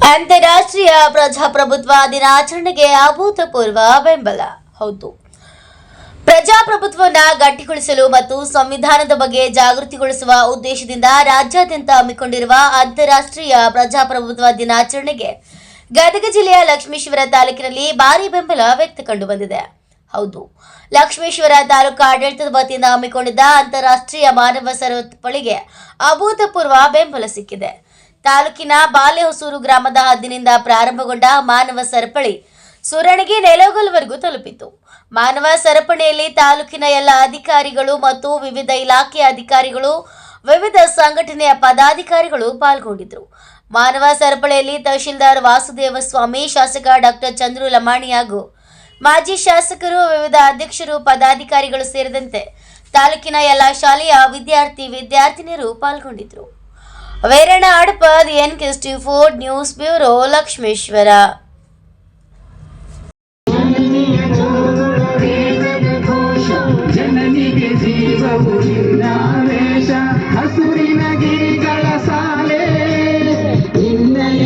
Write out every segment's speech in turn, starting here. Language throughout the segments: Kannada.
ಅಂತಾರಾಷ್ಟ್ರೀಯ ಪ್ರಜಾಪ್ರಭುತ್ವ ದಿನಾಚರಣೆಗೆ ಅಭೂತಪೂರ್ವ ಬೆಂಬಲ. ಹೌದು. ಪ್ರಜಾಪ್ರಭುತ್ವವನ್ನು ಗಟ್ಟಿಗೊಳಿಸಲು ಮತ್ತು ಸಂವಿಧಾನದ ಬಗ್ಗೆ ಜಾಗೃತಿಗೊಳಿಸುವ ಉದ್ದೇಶದಿಂದ ರಾಜ್ಯಾದ್ಯಂತ ಹಮ್ಮಿಕೊಂಡಿರುವ ಅಂತಾರಾಷ್ಟ್ರೀಯ ಪ್ರಜಾಪ್ರಭುತ್ವ ದಿನಾಚರಣೆಗೆ ಗದಗ ಜಿಲ್ಲೆಯ ಲಕ್ಷ್ಮೀಶ್ವರ ತಾಲೂಕಿನಲ್ಲಿ ಭಾರಿ ಬೆಂಬಲ ವ್ಯಕ್ತ ಕಂಡು ಬಂದಿದೆ. ಹೌದು. ಲಕ್ಷ್ಮೀಶ್ವರ ತಾಲೂಕು ಆಡಳಿತದ ವತಿಯಿಂದ ಹಮ್ಮಿಕೊಂಡಿದ್ದ ಅಂತಾರಾಷ್ಟ್ರೀಯ ಮಾನವ ಸರಪಳಿಗೆ ಅಭೂತಪೂರ್ವ ಬೆಂಬಲ ಸಿಕ್ಕಿದೆ. ತಾಲೂಕಿನ ಬಾಲೆಹೊಸೂರು ಗ್ರಾಮದ ಹದ್ದಿನಿಂದ ಪ್ರಾರಂಭಗೊಂಡ ಮಾನವ ಸರಪಳಿ ಸುರಣಗಿ ನೆಲೋಗಲ್ವರೆಗೂ ತಲುಪಿತು. ಮಾನವ ಸರಪಣಿಯಲ್ಲಿ ತಾಲೂಕಿನ ಎಲ್ಲ ಅಧಿಕಾರಿಗಳು ಮತ್ತು ವಿವಿಧ ಇಲಾಖೆಯ ಅಧಿಕಾರಿಗಳು, ವಿವಿಧ ಸಂಘಟನೆಯ ಪದಾಧಿಕಾರಿಗಳು ಪಾಲ್ಗೊಂಡಿದ್ದರು. ಮಾನವ ಸರಪಳಿಯಲ್ಲಿ ತಹಶೀಲ್ದಾರ್ ವಾಸುದೇವ ಸ್ವಾಮಿ ಶಾಸಕ ಡಾಕ್ಟರ್ ಚಂದ್ರು ಲಮಾಣಿ ಹಾಗೂ ಮಾಜಿ ಶಾಸಕರು, ವಿವಿಧ ಅಧ್ಯಕ್ಷರು, ಪದಾಧಿಕಾರಿಗಳು ಸೇರಿದಂತೆ ತಾಲೂಕಿನ ಎಲ್ಲ ಶಾಲೆಯ ವಿದ್ಯಾರ್ಥಿ, ವಿದ್ಯಾರ್ಥಿನಿಯರು ಪಾಲ್ಗೊಂಡಿದ್ದರು. ವೈರಣ Hadapad N T ford news bureau Lakshmeshwar ಜನನಿಗೆ ಜೀವವು ನಿನ್ನಾವೇಶ ಹಸುರಿನ ಗಿರಿಗಳ ಸಾಲೆ ನಿನ್ನಯ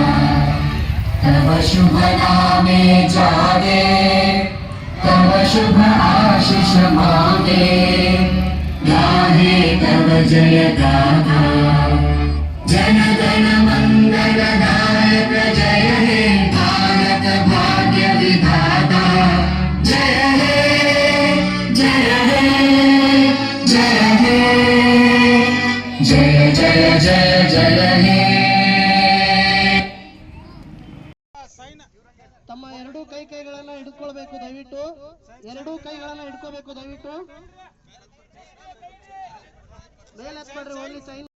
तव शुभ नामे जागे। तव शुभ आशिष मागे। गाहे तव जय गाथा जन गण मंगलदायक जय हे भारत भाग्य विधाता। जय हे जय हे जय हे। जय जय जय जय हे। ತಮ್ಮ ಎರಡೂ ಕೈ ಕೈಗಳನ್ನ ಹಿಡ್ಕೊಳ್ಬೇಕು ದಯವಿಟ್ಟು. ಎರಡೂ ಕೈಗಳನ್ನ ಹಿಡ್ಕೋಬೇಕು ದಯವಿಟ್ಟು. ಮೇಲೆ ಹತ್ಬೇಡ್ರಿ ಓನ್ಲಿ ಸೈನ್.